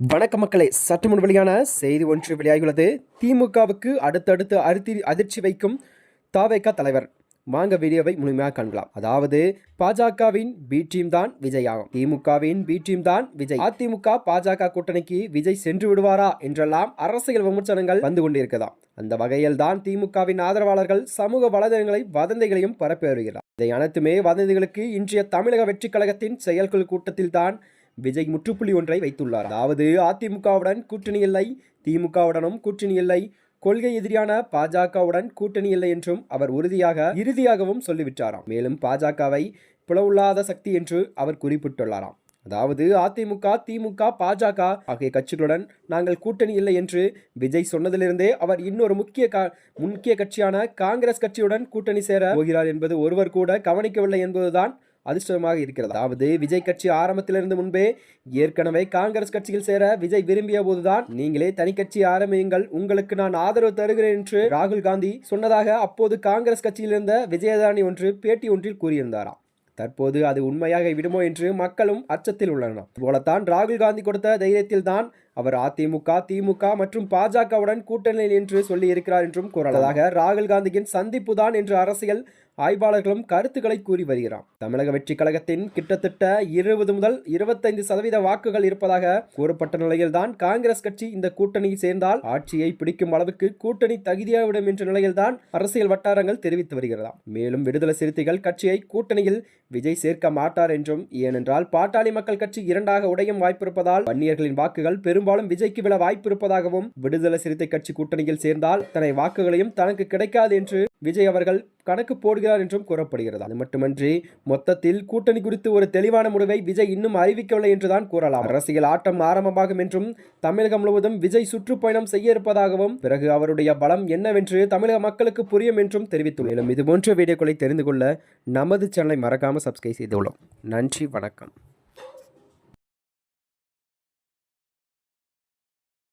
வணக்க மக்களே சற்று முன் வெளியான செய்தி ஒன்று வெளியாகியுள்ளது. திமுகவுக்கு அடுத்தடுத்து அருத்தி அதிர்ச்சி வைக்கும் தாவேகா தலைவர். வாங்க வீடியோவை முழுமையாக காண்கலாம் அதாவது பாஜகவின் பி டீம் தான் விஜய் ஆகும் திமுகவின் பி டீம் தான் விஜய். அதிமுக பாஜக கூட்டணிக்கு விஜய் சென்று விடுவாரா என்றெல்லாம் அரசியல் விமர்சனங்கள் வந்து கொண்டிருக்கதாம். அந்த வகையில் தான் திமுகவின் ஆதரவாளர்கள் சமூக வலைதளங்களை வதந்திகளையும் பரப்பி வருகிறார். இதை அனைத்துமே வதந்திகளுக்கு இன்றைய தமிழக வெற்றி கழகத்தின் செயற்குழு கூட்டத்தில் தான் விஜய் முற்றுப்புள்ளி ஒன்றை வைத்துள்ளார். அதாவது அதிமுகவுடன் கூட்டணி இல்லை திமுகவுடனும் கூட்டணி இல்லை கொள்கை எதிரியான பாஜகவுடன் கூட்டணி இல்லை என்றும் அவர் உறுதியாக இறுதியாகவும் சொல்லிவிட்டாராம். மேலும் பாஜகவை புலவுள்ளாத சக்தி என்று அவர் குறிப்பிட்டுள்ளாராம். அதாவது அதிமுக திமுக பாஜக ஆகிய கட்சிகளுடன் நாங்கள் கூட்டணி இல்லை என்று விஜய் சொன்னதிலிருந்தே அவர் இன்னொரு முக்கிய கா- முக்கிய கட்சியான காங்கிரஸ் கட்சியுடன் கூட்டணி சேர போகிறார் என்பது ஒருவர் கூட கவனிக்கவில்லை என்பதுதான் அதிர்ஷ்டமாக இருக்கிறது. அதாவது விஜய் கட்சி ஆரம்பத்திலிருந்து முன்பே ஏற்கனவே காங்கிரஸ் கட்சியில் சேர விஜய் விரும்பிய போதுதான் நீங்களே தனி கட்சி ஆரம்பியுங்கள். உங்களுக்கு நான் ஆதரவு தருகிறேன் என்று ராகுல் காந்தி சொன்னதாக அப்போது காங்கிரஸ் கட்சியில் இருந்த விஜயதானி ஒன்று பேட்டி ஒன்றில் கூறியிருந்தாராம். தற்போது அது உண்மையாக விடுமோ என்று மக்களும் அச்சத்தில் உள்ளனர். போலத்தான் ராகுல் காந்தி கொடுத்த தைரியத்தில் தான் அவர் அதிமுக திமுக மற்றும் பாஜகவுடன் கூட்டணியில் என்று சொல்லி இருக்கிறார் என்றும் கூறலாக ராகுல் காந்தியின் சந்திப்பு தான் என்று அரசியல் ஆய்வாளர்களும் கருத்துக்களை கூறி வருகிறார். தமிழக வெற்றி கழகத்தின் கிட்டத்தட்ட இருபது முதல் இருபத்தைந்து சதவீத வாக்குகள் இருப்பதாக கூறப்பட்ட நிலையில்தான் காங்கிரஸ் கட்சி இந்த கூட்டணியில் சேர்ந்தால் ஆட்சியை பிடிக்கும் அளவுக்கு கூட்டணி தகுதியாகிவிடும் என்ற நிலையில்தான் அரசியல் வட்டாரங்கள் தெரிவித்து வருகிறதாம் மேலும் விடுதலை சிறுத்தைகள் கட்சியை கூட்டணியில் விஜய் சேர்க்க மாட்டார் என்றும் ஏனென்றால் பாட்டாளி மக்கள் கட்சி இரண்டாக உடையும் வாய்ப்பிருப்பதால் வன்னியர்களின் வாக்குகள் பெரும் பெரும்பாலும் விஜய்க்கு விழ வாய்ப்பிருப்பதாகவும் விடுதலை சிறுத்தை கட்சி கூட்டணியில் சேர்ந்தால் தனது வாக்குகளையும் தனக்கு கிடைக்காது என்று விஜய் அவர்கள் கணக்கு போடுகிறார் என்றும் கூறப்படுகிறது. அது மட்டுமன்றி மொத்தத்தில் கூட்டணி குறித்து ஒரு தெளிவான முடிவை விஜய் இன்னும் அறிவிக்கவில்லை என்றுதான் கூறலாம். அரசியல் ஆட்டம் ஆரம்பமாகும் என்றும் தமிழகம் முழுவதும் விஜய் சுற்றுப்பயணம் செய்ய இருப்பதாகவும் பிறகு அவருடைய பலம் என்னவென்று தமிழக மக்களுக்கு புரியும் என்றும் தெரிவித்துள்ளோம். மேலும் இதுபோன்ற வீடியோக்களை தெரிந்து கொள்ள நமது சேனலை மறக்காமல் சப்ஸ்கிரைப் செய்துள்ளோம். நன்றி வணக்கம்.